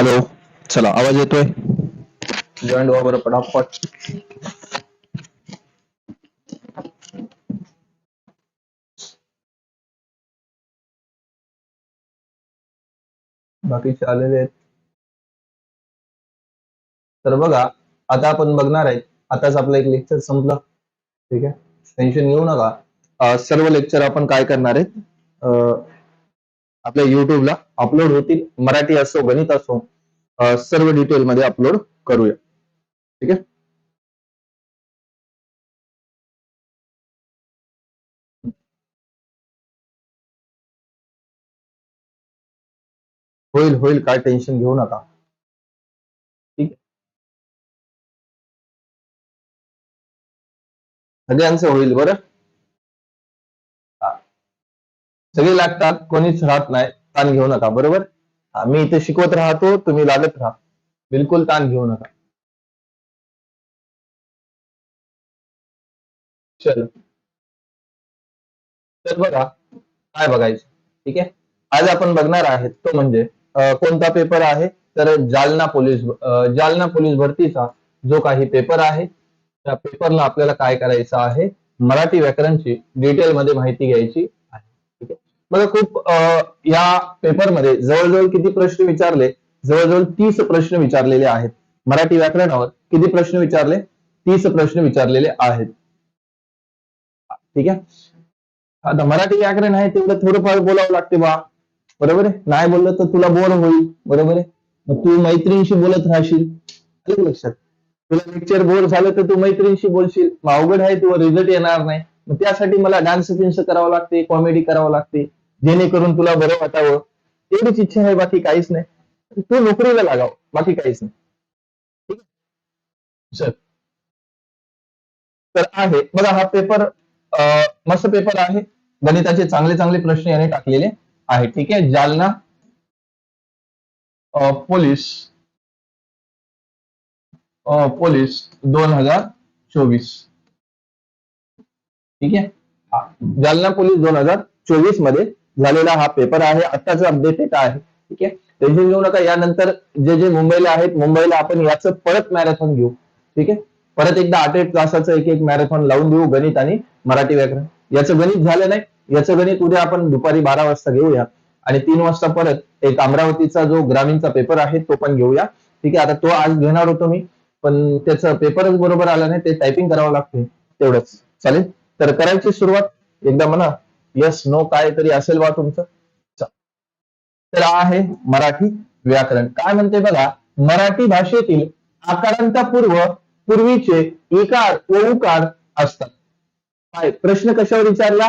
Hello चला आवाज येतोय? जॉईंट व्हा बरं पटापट. बाकीचे आलेले आहेत. तर बघा आता आपण बघणार आहे आताच आपलं एक लेक्चर संपलं. ठीक आहे? टेन्शन घेऊ नका. सर्व लेक्चर आपण काय करणार आहेत? अं, आपल्या युट्यूबला अपलोड होतील. मराठी असो गणित असो सर्व डिटेल मध्ये अपलोड करूया. ठीक आहे? होईल होईल. काय टेन्शन घेऊ नका. ठीक आहे? सगळ्यांचं होईल बरं? सगळे लागतात कोणीच राहत नाही ताण घेऊ नका बरोबर? मी इथे शिकवत राहतो तुम्ही लागत राहा. बिलकुल ताण घेऊ नका. चल. तर बघा काय बघायचं? ठीक आहे? आज आपण बघणार आहेत तो म्हणजे कोणता पेपर आहे? तर जालना पोलीस जालना पोलीस भरतीचा जो काही पेपर आहे त्या पेपरला आपल्याला काय करायचं आहे? मराठी व्याकरणची डिटेलमध्ये माहिती घ्यायची. बघा खूप अं, या पेपरमध्ये जवळजवळ किती प्रश्न विचारले? जवळजवळ तीस प्रश्न विचारलेले आहेत. मराठी व्याकरणावर किती प्रश्न विचारले? तीस प्रश्न विचारलेले आहेत. ठीक आहे? आता मराठी व्याकरण आहे तेवढं थोडंफार बोलावं लागते बा. बरोबर आहे? नाही बोललं तर तुला बोर होईल. बरोबर आहे? मग तू मैत्रिणीशी बोलत राहशील. आलं लक्षात? तुला लेक्चर बोर झालं तर तू मैत्रिणीशी बोलशील. मग अवघड आहे तुला रिझल्ट येणार नाही. मग त्यासाठी मला डान्स फिन्स करावं लागते कॉमेडी करावं लागते. जेणेकरून तुला बरं वाटावं. एवढीच इच्छा आहे बाकी काहीच नाही. तू नोकरीला लागाव बाकी काहीच नाही. ठीक आहे? तर आहे. बघा हा पेपर मस्त पेपर आहे. गणिताचे चांगले चांगले प्रश्न याने टाकलेले आहे. ठीक आहे? जालना पोलीस पोलीस दोन हजार चोवीस. ठीक आहे? हा. जालना पोलीस दोन हजार चोवीसमध्ये झालेला हा पेपर आहे. आत्ताचा अपडेटेड आहे ठीक आहे? टेन्शन घेऊ नका. यानंतर जे जे मुंबईला आहेत मुंबईला आपण याचं परत मॅरेथॉन घेऊ. ठीक आहे? परत एकदा आठ आठ तासाचं एक एक मॅरेथॉन लावून देऊ गणित आणि मराठी व्याकरण. याचं गणित झालं नाही. याचं गणित उद्या आपण दुपारी बारा वाजता घेऊया. आणि तीन वाजता परत एक अमरावतीचा जो ग्रामीणचा पेपर आहे तो पण घेऊया. ठीक आहे? आता तो आज घेणार होतो मी. पण त्याचं पेपरच बरोबर आला नाही. ते टायपिंग करावं लागते तेवढंच. चालेल? तर करायची सुरुवात. एकदा म्हणा. यस नो काय तरी असेल बा तुमचं. तर आहे मराठी व्याकरण. काय म्हणते बघा मराठी भाषेतील आकारांतापूर्व पूर्वीचे इकार व उकार असतात. काय? प्रश्न कशावर विचारला?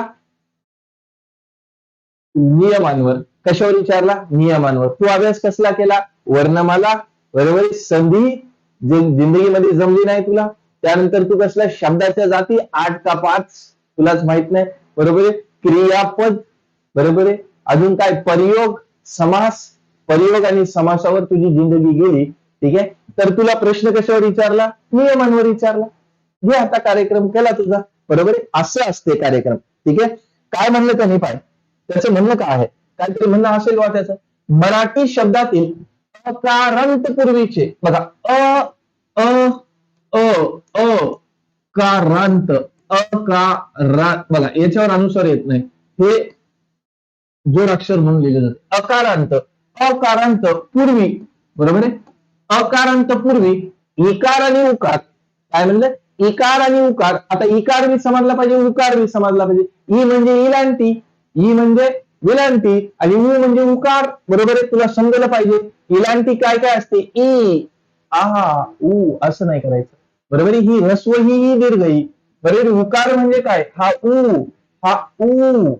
नियमांवर. कशावर विचारला? नियमांवर. तू अभ्यास कसला केला? वर्णमाला बरोबर संधी जिंदगीमध्ये जमली नाही तुला? त्यानंतर तू कसला? शब्दाच्या जाती आठ का पाच? तुलाच माहीत नाही. बरोबर आहे? क्रियापद बरोबर आहे? अजून काय? परियोग समास. परियोग आणि समासावर तुझी जिंदगी गेली ठीक आहे? तर तुला प्रश्न कशावर विचारला? नियमांवर विचारला. घे आता कार्यक्रम केला तुझा. बरोबर आहे? असं असते कार्यक्रम ठीक आहे? काय म्हणलं त्याने पाय? त्याचं म्हणणं काय आहे? काहीतरी म्हणणं असेल बा त्याचं. मराठी शब्दातील अकारांत पूर्वीचे बघा अ अ अ अ कारांत अकारा बघा याच्यावर अनुसार येत नाही. हे जोडाक्षर म्हणून लिहिले जाते. अकारांत. अकारांत पूर्वी बरोबर आहे? अकारांत पूर्वी इकार आणि उकार. काय म्हणलं? इकार आणि उकार. आता इकार मी समजला पाहिजे उकार मी समजला पाहिजे. ई म्हणजे इलांटी ई म्हणजे विलांटी आणि ऊ म्हणजे उकार. बरोबर आहे? तुला समजलं पाहिजे. इलांटी काय काय असते? ई. आहा उ. असं नाही करायचं. बरोबर आहे? ही ह्रस्व ही ई दीर्घ ही बरोबर उकार म्हणजे काय? हा उ हा उ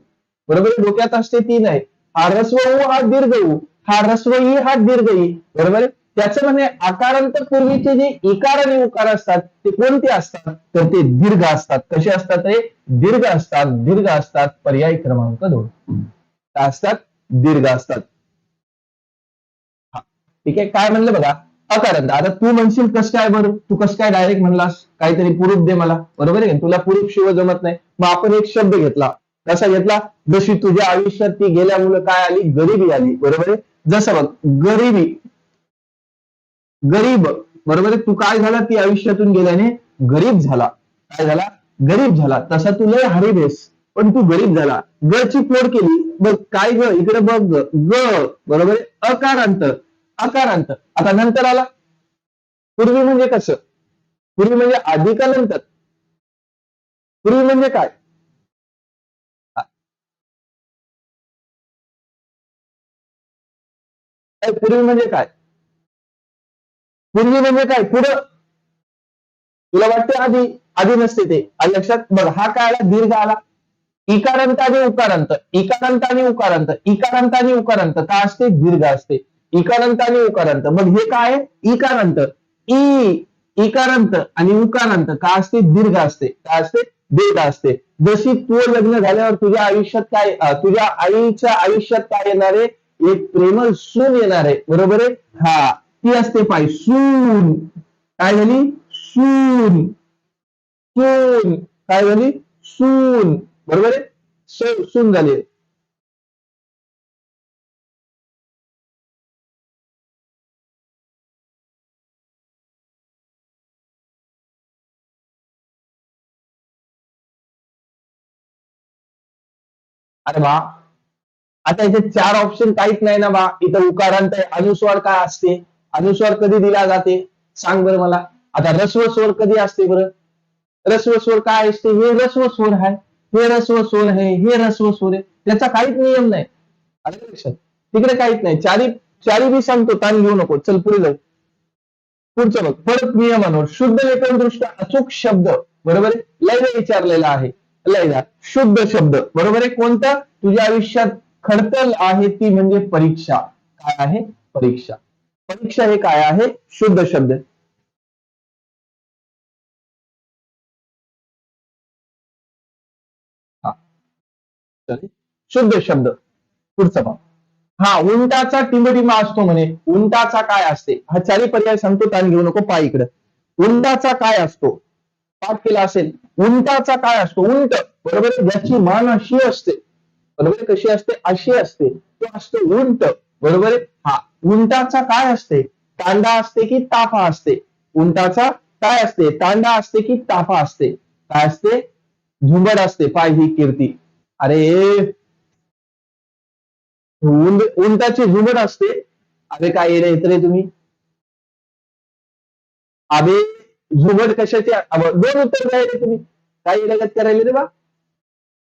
बरोबर? डोक्यात असते ती नाही. हा ह्रस्व उ हा दीर्घ उ हा रस्व ई हा दीर्घ ई. बरोबर? त्याच त्याचं म्हणजे आकारांत पूर्वीचे जे इकार आणि उकार असतात ते कोणते असतात? तर ते दीर्घ असतात. कसे असतात ते? दीर्घ असतात. दीर्घ असतात. पर्याय क्रमांक दोन. असतात? दीर्घ असतात. हा, ठीक आहे? काय म्हणलं बघा? अकारण. आता तू म्हणशील कस काय बरं? तू कस काय डायरेक्ट म्हणलास? काहीतरी पुरूप दे मला. बरोबर आहे तुला पुरूप शिव जमत नाही. मग आपण एक शब्द घेतला. कसा घेतला? जशी तुझ्या आयुष्यात ती गेल्यामुळे काय आली? गरिबी आली. बरोबर आहे? जसं बघ गरिबी. गरीब. बरोबर आहे? तू काय झाला ती आयुष्यातून गेल्याने? गरीब झाला. काय झाला? गरीब झाला. तसा तू लय हरीब पण तू गरीब झाला. ग ची फोड केली. बघ काय ग? इकडे बघ ग. ग. बरोबर आहे? अकारांत. अकारांत आता नंतर आला. पूर्वी म्हणजे कसं? पूर्वी म्हणजे आधी का नंतर? पूर्वी म्हणजे काय? काय पूर्वी म्हणजे काय? पूर्वी म्हणजे काय? पुढं. तुला वाटते आधी? आधी नसते ते. आणि लक्षात बघ हा काय आला दीर्घ आला. इकारांत आणि उकारांत. इकारांत आणि उकारांत. इकारांत आणि उकारांत. का असते दीर्घ असते. इकारांत आणि उकारांत मग हे काय आहे? इकारांत ई इकारांत आणि उकारांत का असते? दीर्घ असते. काय असते? दीर्घ असते. जशी तू लग्न झाल्यावर तुझ्या आयुष्यात काय तुझ्या आईच्या आयुष्यात काय येणार आहे? एक प्रेमळ सून येणार आहे. बरोबर आहे? हा. ती असते पाय. सून. काय झाली? सून. सून. काय झाली? सून. बरोबर आहे? सून झाली. अरे बा. आता इथे चार ऑप्शन काहीच नाही ना बा. इथं उकारांत आहे अनुस्वार काय असते? अनुस्वार कधी दिला जाते? सांग बरं मला. आता रस्व स्वर कधी असते बरं? रस्व स्वर काय असते? हे रस्व स्वर आहे. हे रस्व स्वर आहे. हे रस्व स्वर आहे. त्याचा काहीच नियम नाही. लक्षात? तिकडे काहीच नाही. चारी चारी बी सांगतो ताण घेऊ नको. चल पुढे जाऊ. पुढचं बघ. परत नियमांवर शुद्ध लेखनदृष्ट्या अचूक शब्द बरोबर आहे? लय विचारलेला आहे. लयदा. शुद्ध शब्द. बरोबर आहे? कोणता? तुझ्या आयुष्यात खडतल आहे ती म्हणजे परीक्षा. काय आहे? परीक्षा. परीक्षा हे काय आहे? शुद्ध शब्द. हा. चालेल. शुद्ध शब्द. पुढचा भाग. हा उंटाचा टिंबटिमा असतो म्हणे. उंटाचा काय असते? हा चारी पर्याय सांगतो ताण घेऊ नको पाय इकडं. उंटाचा काय असतो? पाठ केला असेल उंटाचा काय असतो उंट. बरोबर? ज्याची मान अशी असते बरोबर? कशी असते? अशी असते. तो असतो उंट. बरोबर? हा. उंटाचा काय असते? तांडा असते की ताफा असते. उंटाचा काय असते? तांडा असते की ताफा असते. काय असते? झुंबड असते. पाय ही कीर्ती. अरे! उंटाची झुंबड असते. अरे काय येत रे तुम्ही? अबे! झुबड कशाची दोन उत्तर द्या तुम्ही. काय येण्यागत करायला रे बा?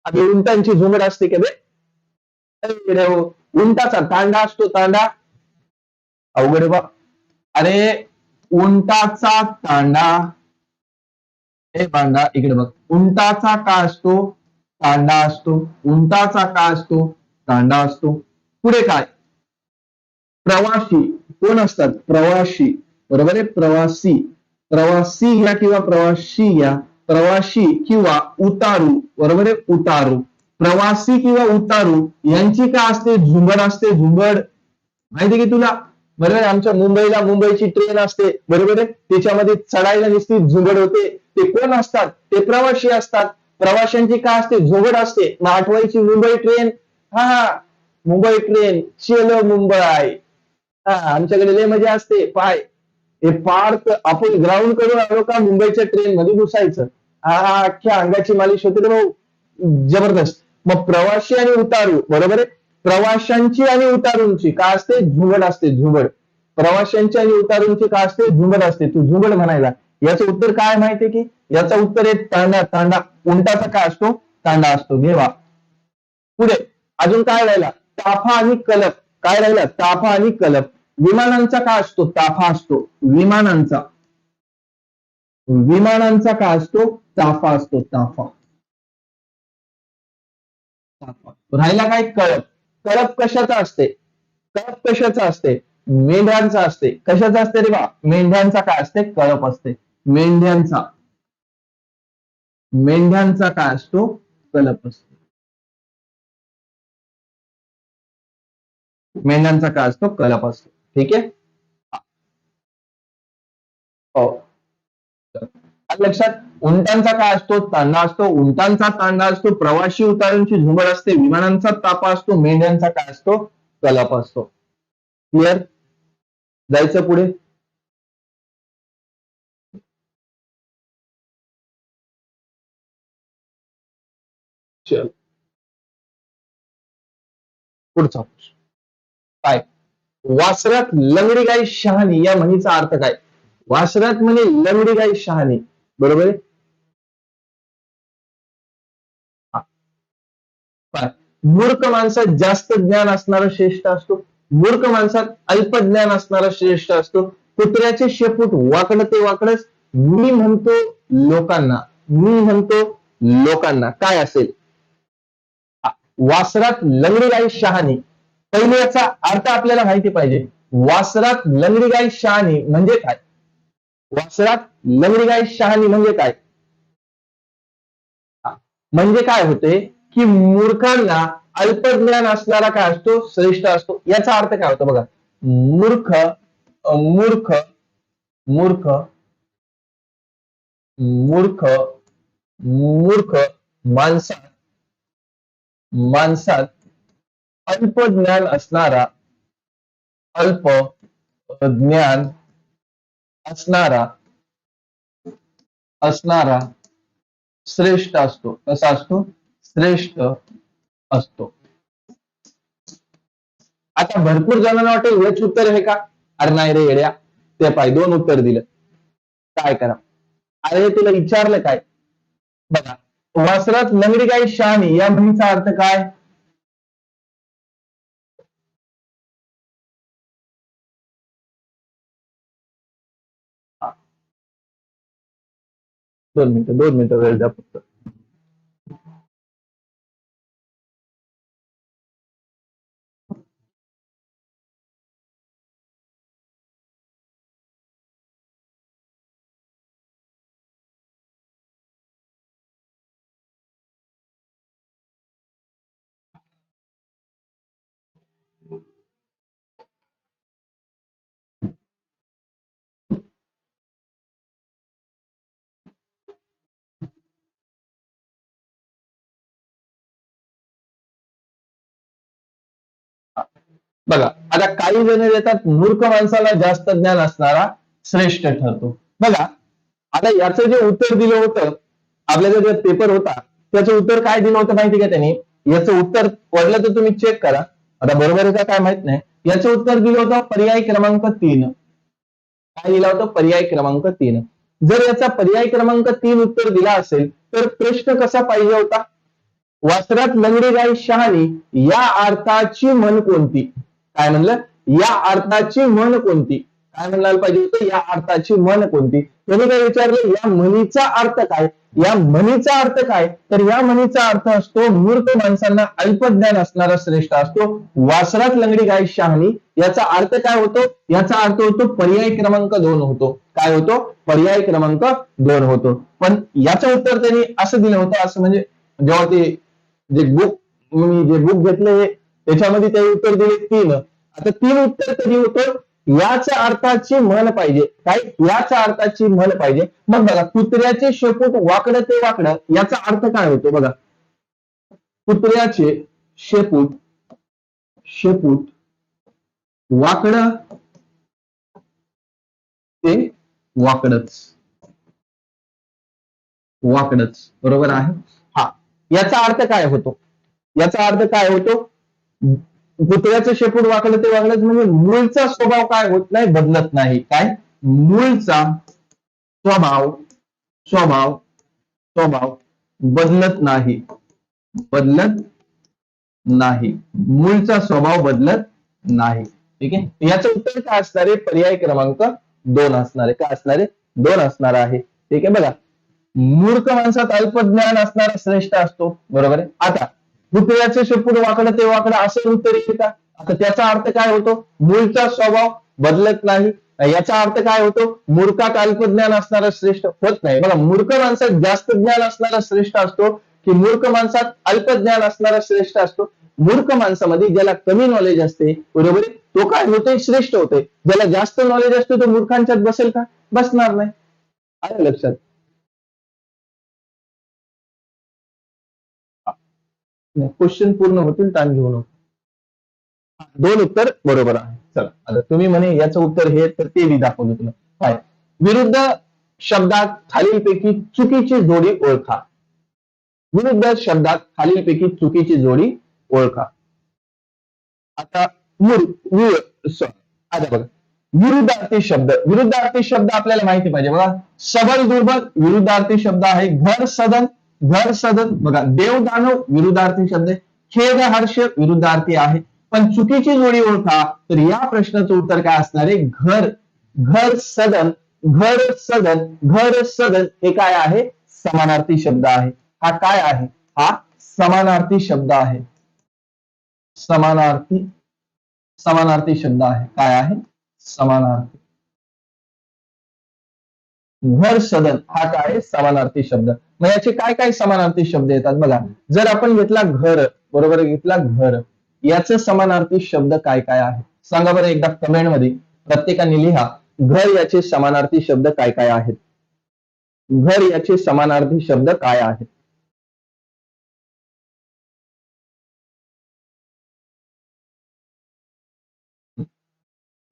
अबे उंटांची झुंबड असते का बे? हो. उंटाचा तांडा असतो तांडा. अवघड बा. अरे उंटाचा तांडा. हे बांडा इकडे बघ. उंटाचा का असतो? तांडा असतो. उंटाचा का असतो? तांडा असतो. पुढे काय? प्रवासी. कोण असतात? प्रवासी. बरोबर आहे? प्रवासी. प्रवासी घ्या किंवा प्रवासी घ्या प्रवाशी किंवा उतारू. बरोबर आहे? उतारू. प्रवासी किंवा उतारू यांची का असते? झुंबड असते. झुंबड. माहिती की तुला? बरोबर आमच्या मुंबईला मुंबईची ट्रेन असते. बरोबर आहे? त्याच्यामध्ये चढायला निसती झुंबड होते. ते कोण असतात? ते प्रवासी असतात. प्रवाशांची का असते? झुंबड असते. मग आठवायची मुंबई ट्रेन हा मुंबई ट्रेन चेलो मुंबई. हा आमच्याकडे लय मजा असते. पाय. हे पार्क आपण ग्राउंड करून आलो का मुंबईच्या ट्रेन मध्ये घुसायचं. हा अख्ख्या अंगाची मालिश होते रे भाऊ. जबरदस्त. मग प्रवाशी आणि उतारू बरोबर आहे? प्रवाशांची आणि उतारूंची का असते? झुंबड असते झुंबड. प्रवाशांची आणि उतारूंची का असते? झुंबड असते. तू झुंबड म्हणायला. याचं उत्तर काय माहितीये की? याचं उत्तर आहे तांडा. तांडा उंटाचा काय असतो? तांडा असतो. घेवा. पुढे. अजून काय राहिला? ताफा आणि कलप. काय राहिला? ताफा आणि कलप. विमानांचा काय असतो? ताफा असतो. विमानांचा. विमानांचा काय असतो? ताफा असतो. ताफा. ताफा. राहिला काय? कळप. कळप कशाचा असते? कळप कशाचा असते? मेंढ्यांचा असते. कशाचा असते रे बा? मेंढ्यांचा काय असते? कळप असते. मेंढ्यांचा. मेंढ्यांचा काय असतो? कलप असतो. मेंढ्यांचा काय असतो? कलप असतो. ठीक है? लक्षात उंटांचा काय असतो? तांडा असतो. उंटांचा तांडा असतो प्रवासी उतारांची झुंबड असते विमानांचा तापा असतो मेंढ्यांचा काय असतो? कलाप असतो. क्लिअर जायचं पुढे? चल. पुढचा काय वासरात लंगडी गाय शहाणी या म्हणीचा अर्थ काय? वासरात म्हणे लंगडी गाय शहाणी. बरोबर आहे? मूर्ख माणसात जास्त ज्ञान असणारा श्रेष्ठ असतो. मूर्ख माणसात अल्प ज्ञान असणारा श्रेष्ठ असतो. कुत्र्याचे शेपूट वाकडं ते वाकडच मी म्हणतो लोकांना. मी म्हणतो लोकांना. काय असेल? वासरात लंगडी गाई शहाणी. पहिले याचा अर्थ आपल्याला माहिती पाहिजे. वासरात लंगडीगाय शहाणी म्हणजे काय? वासरात लंगडीगाय शहाणी म्हणजे काय? म्हणजे काय होते? की मूर्खांना अल्पज्ञान असणारा काय असतो? श्रेष्ठ असतो. याचा अर्थ काय होतो बघा? मूर्ख मूर्ख मूर्ख मूर्ख मूर्ख माणसात माणसात अल्प ज्ञान असणारा अल्प ज्ञान असणारा असणारा श्रेष्ठ असतो. कसा असतो? श्रेष्ठ असतो. आता भरपूर जणांना वाटेल हेच उत्तर आहे का? अरे नाही रे येड्या. ते पाय दोन उत्तर दिलं. काय करा? अरे तुला विचारलं काय? बघा. वासरात लंगडी गाई शहाणी या म्हणीचा अर्थ काय? दोन मिनिटं दोन मिनिटं वेळ द्या फक्त बघा आता काही जण येतात मूर्ख माणसाला जास्त ज्ञान असणारा श्रेष्ठ ठरतो. बघा आता याचं जे उत्तर दिलं होतं आपल्याला जे पेपर होता त्याचं उत्तर काय दिलं होतं माहिती का त्यांनी? याचं उत्तर पडलं तर तुम्ही चेक करा. आता बरोबर आहे का काय माहीत नाही. याचं उत्तर दिलं होतं पर्याय क्रमांक तीन. काय दिला होता? पर्याय क्रमांक तीन. जर याचा पर्याय क्रमांक तीन उत्तर दिला असेल तर प्रश्न कसा पाहिजे होता? वासरात लंगडी गाय शहाणी या अर्थाची म्हण कोणती? काय म्हणलं? या अर्थाची म्हण कोणती? काय म्हणायला पाहिजे होतं? या अर्थाची म्हण कोणती? त्यांनी काय विचारलं? या म्हणीचा अर्थ काय? या म्हणीचा अर्थ काय? तर या म्हणीचा अर्थ असतो मूर्त माणसांना अल्पज्ञान असणारा श्रेष्ठ असतो. वासरात लंगडी गाय शहाणी याचा अर्थ काय होतो? याचा अर्थ होतो पर्याय क्रमांक दोन होतो. काय होतो? पर्याय क्रमांक दोन होतो. पण याचं उत्तर त्यांनी असं दिलं होतं असं म्हणजे जेव्हा ते जे बुक मी जे बुक घेतलं हे त्याच्यामध्ये ते उत्तर दिले तीन. आता तीन उत्तर कधी होतं? याच अर्थाची म्हण पाहिजे. काय? याच अर्थाची म्हण पाहिजे. मग बघा कुत्र्याचे शेपूट वाकडं ते वाकडं याचा अर्थ काय होतो? बघा. कुत्र्याचे शेपूट शेपूट वाकडं ते वाकडच. वाकडच. बरोबर आहे? हा. याचा अर्थ काय होतो? याचा अर्थ काय होतो? कुत्र्याचं शेपूट वाकलं ते वाकलंच म्हणजे मूळचा स्वभाव काय होत नाही बदलत नाही. काय? मूळचा स्वभाव स्वभाव स्वभाव बदलत नाही. बदलत नाही. मूळचा स्वभाव बदलत नाही. ठीक आहे? याचं उत्तर काय असणार आहे? पर्याय क्रमांक दोन असणार आहे. काय असणार आहे? दोन असणार आहे. ठीक आहे? बघा. मूर्ख माणसात अल्पज्ञान असणारा श्रेष्ठ असतो. बरोबर आहे? आता हृदयाचे शेपूट वाकडं ते वाकडं असं उत्तर का आता त्याचा अर्थ काय होतो? मूळचा स्वभाव बदलत नाही. याचा अर्थ काय होतो? मूर्खात अल्पज्ञान असणारा श्रेष्ठ होत नाही. बघा मूर्ख माणसात जास्त ज्ञान असणारा श्रेष्ठ असतो की मूर्ख माणसात अल्प ज्ञान असणारा श्रेष्ठ असतो? मूर्ख माणसामध्ये ज्याला कमी नॉलेज असते बरोबर आहे? तो काय होते? श्रेष्ठ होते. ज्याला जास्त नॉलेज असतो तो मूर्खांच्यात बसेल का? बसणार नाही. आलं लक्षात? क्वेश्चन पूर्ण होतील ताण घेऊ नको दोन उत्तर बरोबर आहे. चला आता तुम्ही म्हणे याचं उत्तर हे तर ते मी दाखवलं तुला. काय? विरुद्ध शब्दात खालीलपैकी चुकीची जोडी ओळखा. विरुद्ध शब्दात खालीलपैकी चुकीची जोडी ओळखा. आता आता बघा. विरुद्धार्थी शब्द. विरुद्धार्थी शब्द आपल्याला माहिती पाहिजे. बघा. सबल दुर्बल विरुद्धार्थी शब्द आहे. घर सदन घर सदन बघा देवदानव विरुद्धार्थी शब्द खेद हर्ष विरुद्धार्थी आहे. पण चुकीची जोडी ओळखा तर या प्रश्नाचं उत्तर काय असणार आहे? घर घर सदन घर सदन घर सदन हे काय आहे? समानार्थी शब्द आहे. हा काय आहे? हा समानार्थी शब्द आहे. समानार्थी समानार्थी शब्द आहे. काय आहे? समानार्थी. घर सदन हा काय आहे? समानार्थी शब्द. मग याचे काय काय समानार्थी शब्द येतात बघा. जर आपण घेतला घर बरोबर घेतला घर. याचे समानार्थी शब्द काय काय आहे सांगा बरं एकदा कमेंटमध्ये. प्रत्येकाने लिहा. घर याचे समानार्थी शब्द काय काय आहेत? घर याचे समानार्थी शब्द काय आहेत?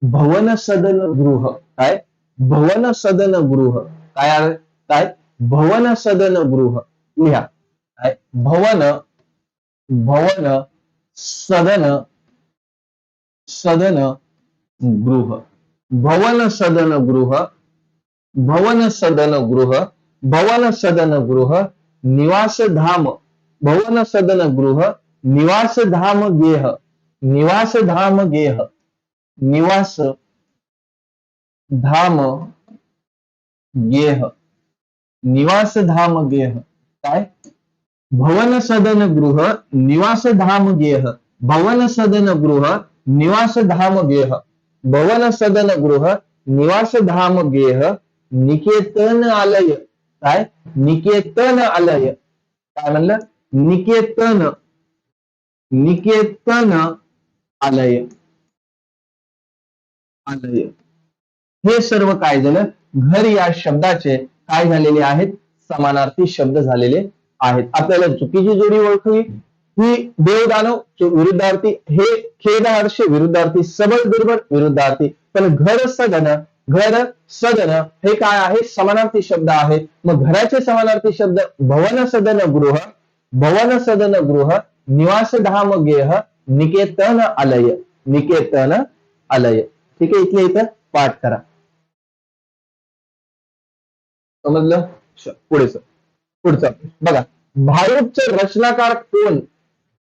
भवन सदन गृह काय? भवन सदन गृह काय आहे? काय? भवन सदन गृह. लिहा. भवन भवन सदन सदन गृह. भवन सदन गृह भवन सदन गृह भवन सदन गृह निवास धाम. भवन सदन गृह निवास धाम गेह. निवास धाम गेह. निवास धाम गेह. निवास धाम गेह काय? भवन सदन गृह निवास धाम गेह भवन सदन गृह निवास धाम गेह भवन सदन गृह निवास धाम गेह निकेतन आलय काय? निकेतन आलय काय म्हणलं? निकेतन. निकेतन आलय आलय. हे सर्व काय झालं? घर या शब्दाचे काय झालेले आहेत? समानार्थी शब्द झालेले आहेत. आपल्याला चुकीची जोडी ओळखली ही देवदानव विरुद्धार्थी हे खेदहर्ष विरुद्धार्थी सबळ दुर्बल विरुद्धार्थी. पण घर सदन घर सदन हे काय आहे? समानार्थी शब्द आहे मग घराचे समानार्थी शब्द भवन सदन गृह भवन सदन गृह निवास धाम गेह निकेतन आलय निकेतन आलय. ठीक आहे? इथल्या इथं पाठ करा. समजलं? पुढे सर. पुढचं बघा भारूपचे रचनाकार कोण?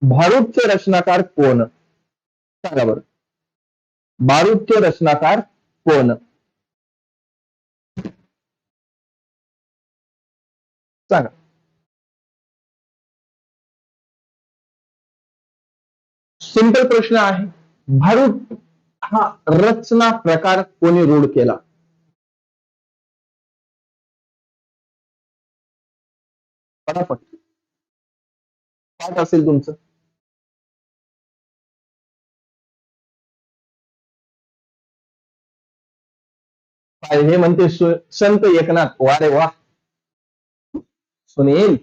भारूपचे रचनाकार कोण? सांगा बरं. भारूपचे रचनाकार कोण? सांगा. सिंपल प्रश्न आहे. भारूप हा रचना प्रकार कोणी रूढ केला? पटापट पाठ असेल तुमचं. काय हे म्हणते संत एकनाथ. वा रे वा. सुनील.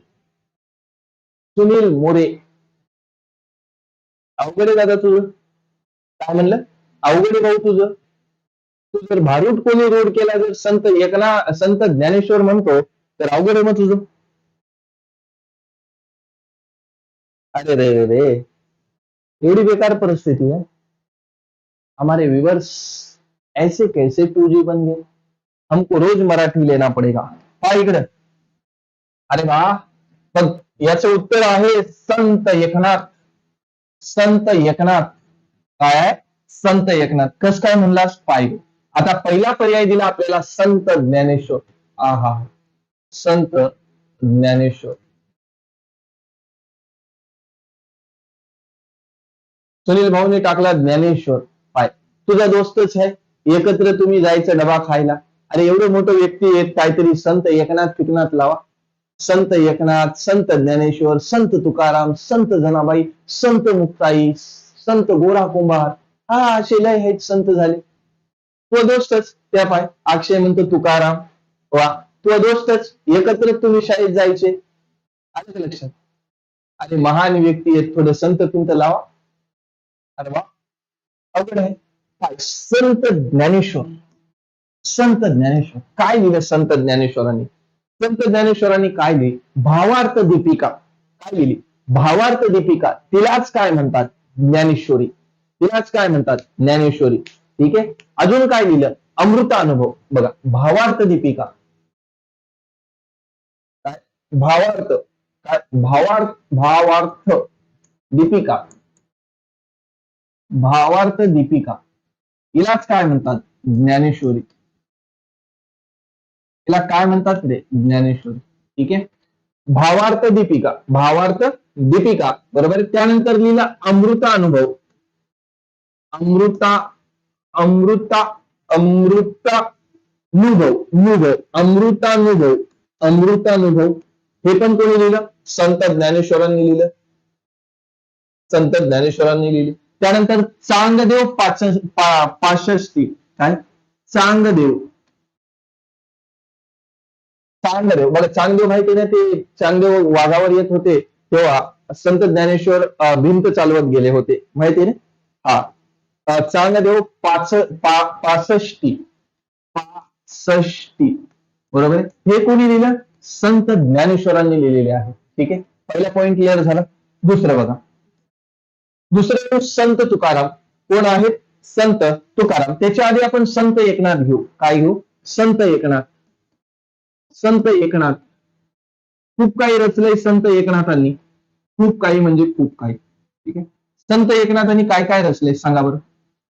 सुनील मोरे. अवघड आहे दादा तुझं. काय म्हणलं? अवघड आहे भाऊ तुझं. तू जर भारूट कोणी रोड केला जर संत एकना संत ज्ञानेश्वर म्हणतो तर अवघड आहे मग तुझं. अरे रे रे रे. एवढी बेकार परिस्थिती है हमारे व्यूवर्स ऐसे कैसे टू जी बन गए? हमको रोज मराठी लेना पड़ेगा. हा इकडे. अरे वा. मग याचं उत्तर आहे संत एकनाथ. संत एकनाथ. काय संत एकनाथ. कस काय म्हणलास? पाय आता पहिला पर्याय दिला आपल्याला संत ज्ञानेश्वर. आहा. संत ज्ञानेश्वर. सुनील भाऊने टाकला ज्ञानेश्वर पाय. तुझा दोस्तच आहे. एकत्र तुम्ही जायचं डबा खायला. अरे एवढं मोठं व्यक्ती आहेत काहीतरी संत एकनाथ पिकनाथ लावा. संत एकनाथ संत ज्ञानेश्वर संत तुकाराम संत जनाबाई संत मुक्ताई संत गोरा कुंभार. हा असे लय आहेत संत झाले. तो दोस्तच त्या पाय. अक्षय म्हणतो तुकाराम. वा तो दोस्तच. एकत्र तुम्ही शाळेत जायचे. आलं लक्षात? आणि महान व्यक्ती आहेत. थोडं संत तुमचं लावा. अरे वा अवघड आहे. काय? संत ज्ञानेश्वर. संत ज्ञानेश्वर. काय दिलं संत ज्ञानेश्वरांनी? संत ज्ञानेश्वरांनी काय दिली भावार्थ दीपिका. काय लिहिली? भावार्थ दीपिका. तिलाच काय म्हणतात? ज्ञानेश्वरी. तिलाच काय म्हणतात? ज्ञानेश्वरी. ठीक आहे? अजून काय लिहिलं? अमृतानुभव बघा, भावार्थ दीपिका. काय? भावार्थ. काय? भावार्थ भावार्थ दीपिका. भावार्थ दीपिका. हिलाच काय म्हणतात? ज्ञानेश्वरी. तिला काय म्हणतात रे? ज्ञानेश्वरी. ठीक आहे? भावार्थ दीपिका. भावार्थ दीपिका. बरोबर? त्यानंतर लिहिला अमृता अनुभव. अमृता अमृता अमृता अनुभव. अनुभव. अमृतानुभव अमृतानुभव हे पण कोणी लिहिलं? संत ज्ञानेश्वरांनी लिहिलं. संत ज्ञानेश्वरांनी लिहिलं. त्यानंतर चांगदेव पाच पासष्टी. काय? चांगदेव. चांगदेव. बघा चांगदेव माहिती ना ते चांगदेव वाघावर येत होते. तेव्हा संत ज्ञानेश्वर भिंत चालवत गेले होते. माहिती ना? हा. चांगदेव पाच पासष्टी. पासष्टी. बरोबर आहे? हे कोणी लिहिलं? संत ज्ञानेश्वरांनी लिहिलेले आहे. ठीक आहे? पहिला पॉईंट क्लिअर झाला. दुसरं बघा. दुसरं संत तुकाराम. कोण आहेत? संत तुकाराम. त्याच्या आधी आपण संत एकनाथ घेऊ. काय घेऊ? संत एकनाथ. संत एकनाथ. खूप काही रचलंय संत एकनाथांनी. खूप काही म्हणजे खूप काही. ठीक आहे? संत एकनाथांनी काय काय रचलंय? सांगा बरं.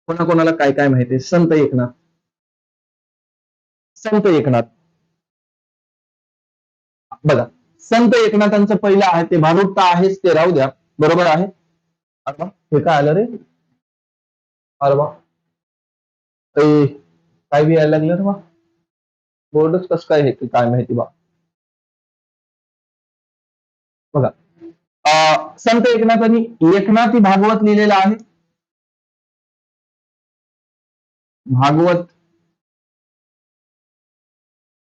कोणाकोणाला काय काय माहिती आहे? संत एकनाथ. संत एकनाथ. बघा. संत एकनाथांचं पहिलं आहे ते भारुकता आहेच ते राहू द्या. बरोबर आहे? हे रे? वा बोर्डच कसं काय हे संत एकनाथी भागवत लिहिलेलं आहे. भागवत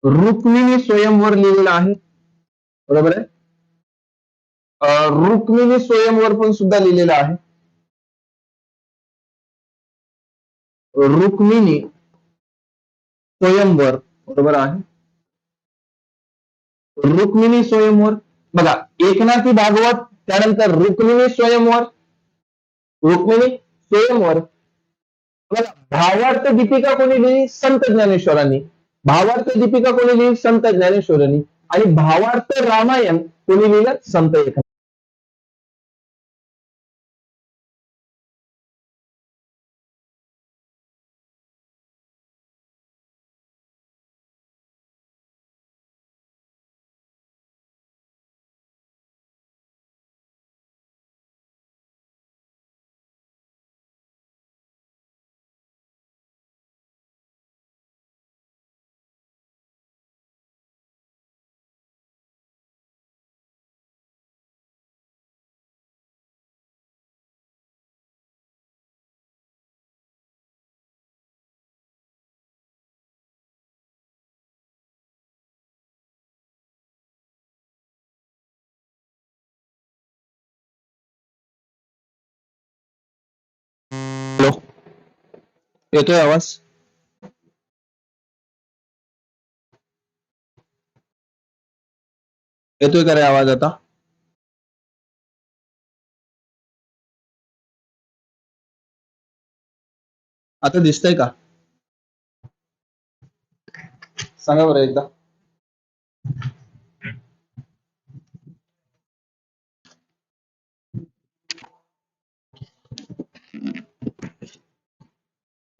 रुक्मिणी स्वयंवर लिहिलेलं आहे. बरोबर अं, रुक्मिणी स्वयंवर पण सुद्धा लिहिलेलं आहे. रुक्मिणी स्वयंवर, बरोबर आहे? रुक्मिणी स्वयंवर, बघा, एकनाथी भागवत, त्यानंतर रुक्मिणी स्वयंवर रुक्मिणी स्वयंवर. बघा, भावार्थ दीपिका कोणी लिहिली? संत ज्ञानेश्वरांनी. भावार्थ दीपिका कोणी लिहिली? संत ज्ञानेश्वरांनी. आणि भावार्थ रामायण कोणी लिहिलं? संत येतोय आवाज? येतोय का रे आवाज आता? आता दिसतंय का? सांगा बरं एकदा.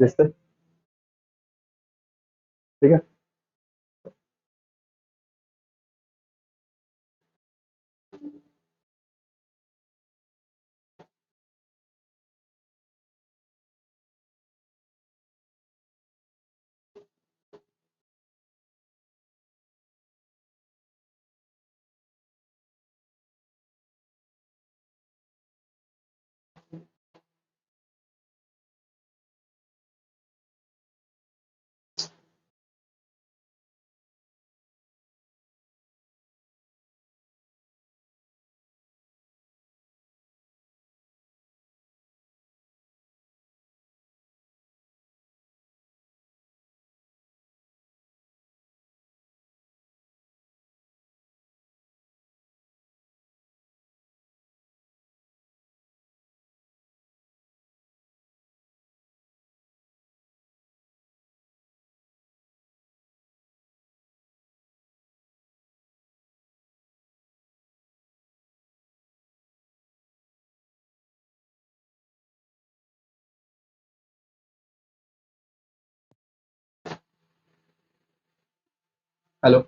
दिसतंय ठीक आहे हॅलो